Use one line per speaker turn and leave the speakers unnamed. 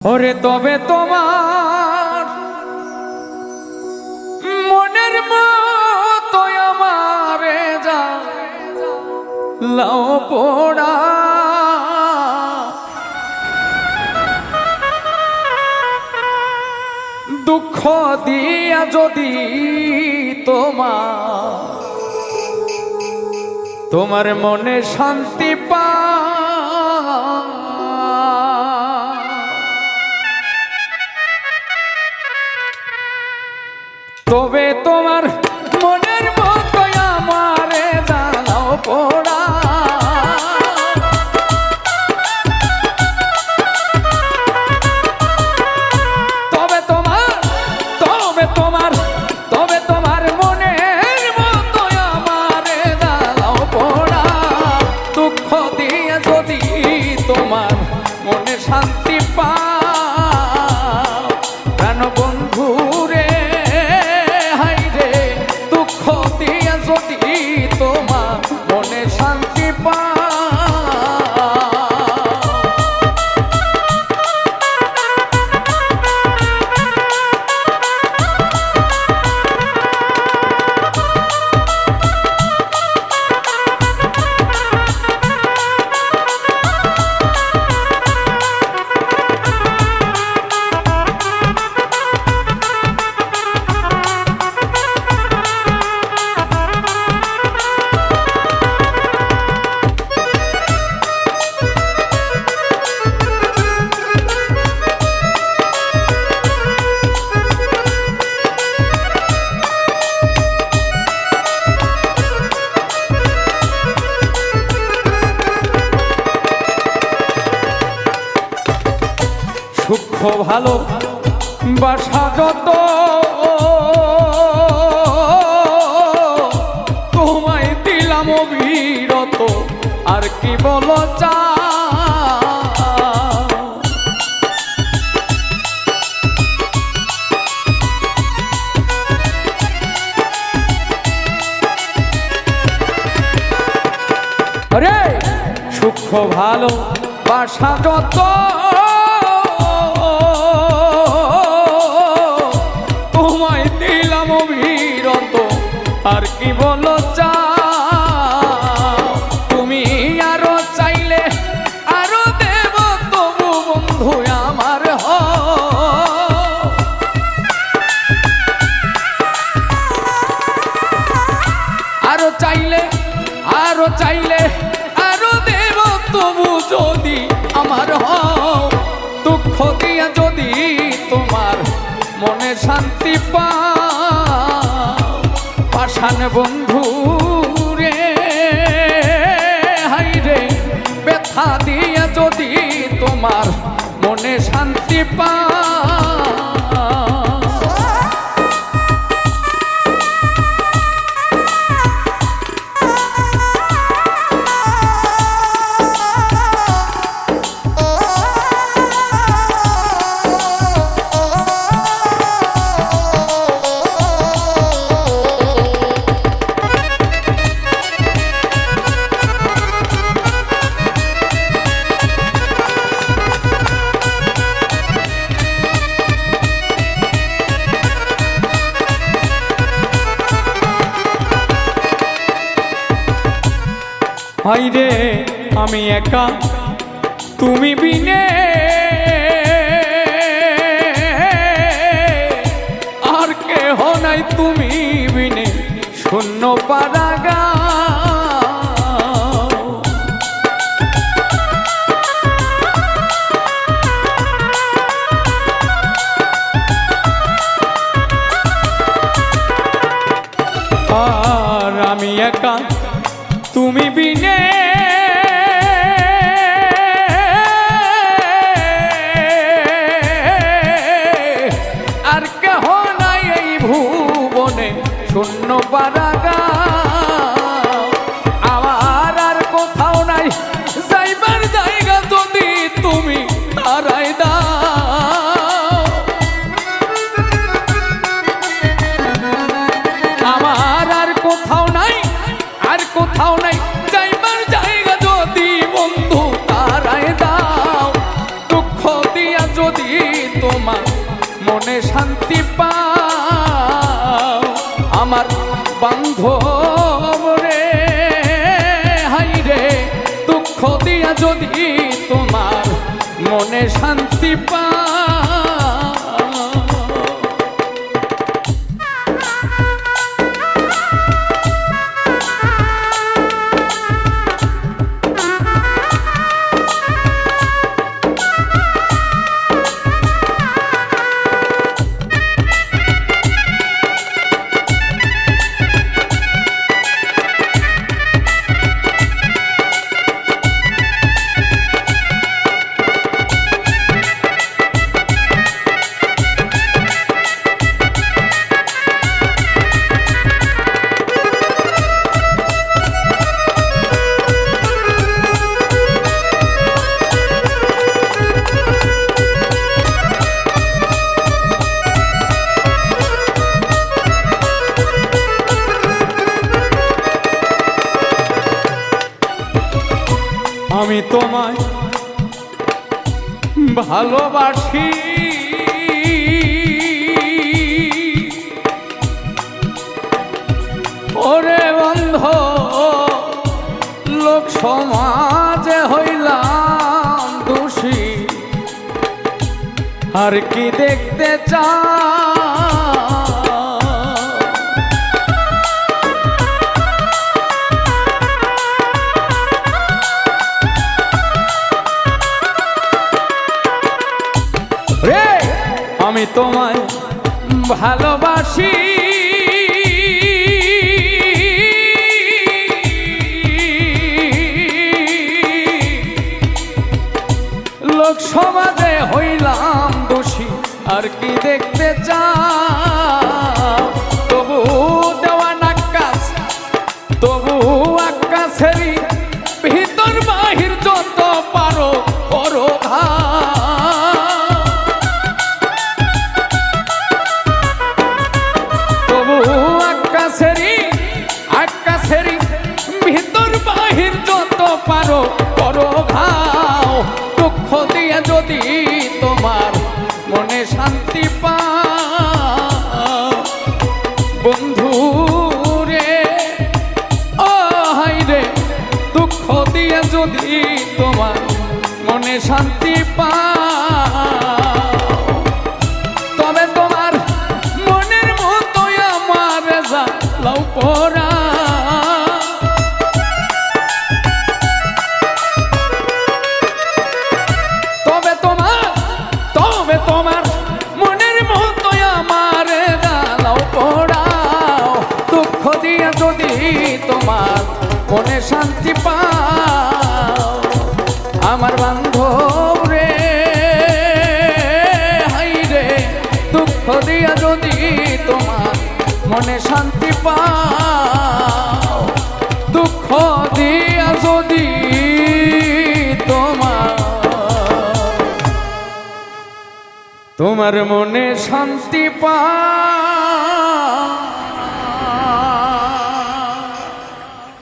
ওরে তবে তোমার মনের মতো আমারে যা লাও পোড়া। দুঃখ দিয়া যদি তোমার তোমার মনে শান্তি পা তবে তোমার মনের মতো ভালো বাসা যত। তোমায় দিলাম অবিরত আর কি বলো চা? সূক্ষ্ম ভালো বাসা যত। আর কি বলো চা তুমি আরও চাইলে আরও দেব তবু বন্ধু আমার হ আরও চাইলে আরও চাইলে আরও দেব তবু যদি আমার হও। দুঃখ দিয়া যদি তোমার মনে শান্তি পাও। পাষাণ বন্ধু রে হাই রে ব্যথা দিয়ে যদি তোমার মনে শান্তি পাও হাই রে, আমি একা। তুমি বিনে। আর কেহ নাই তুমি বিনে, শূন্য পারাগা আর আমি একা। তুমি বিনে আর কেহ নাই এই ভুবনে শূন্য পারাগা বান্ধব রে হাই রে দুঃখ দিয়া যদি তোমার মনে শান্তি পাও আমি তোমায় ভালোবাসি। ওরে বন্ধ লোক সমাজে হইলাম দোষী। আর কি দেখতে চা রে আমি তোমায় ভালোবাসি। লোক সমাজে হইলাম দোষী আর কি দেখতে চাও তবে তোমার তবে তোমার মনের মতোই আমার পড়াও। দুঃখ দিয়ে যদি তোমার মনে শান্তি পাও, আমার বান্ধব মনে শান্তি পা দুঃখ দিয়া যদি তোমার তোমার মনে শান্তি পাও।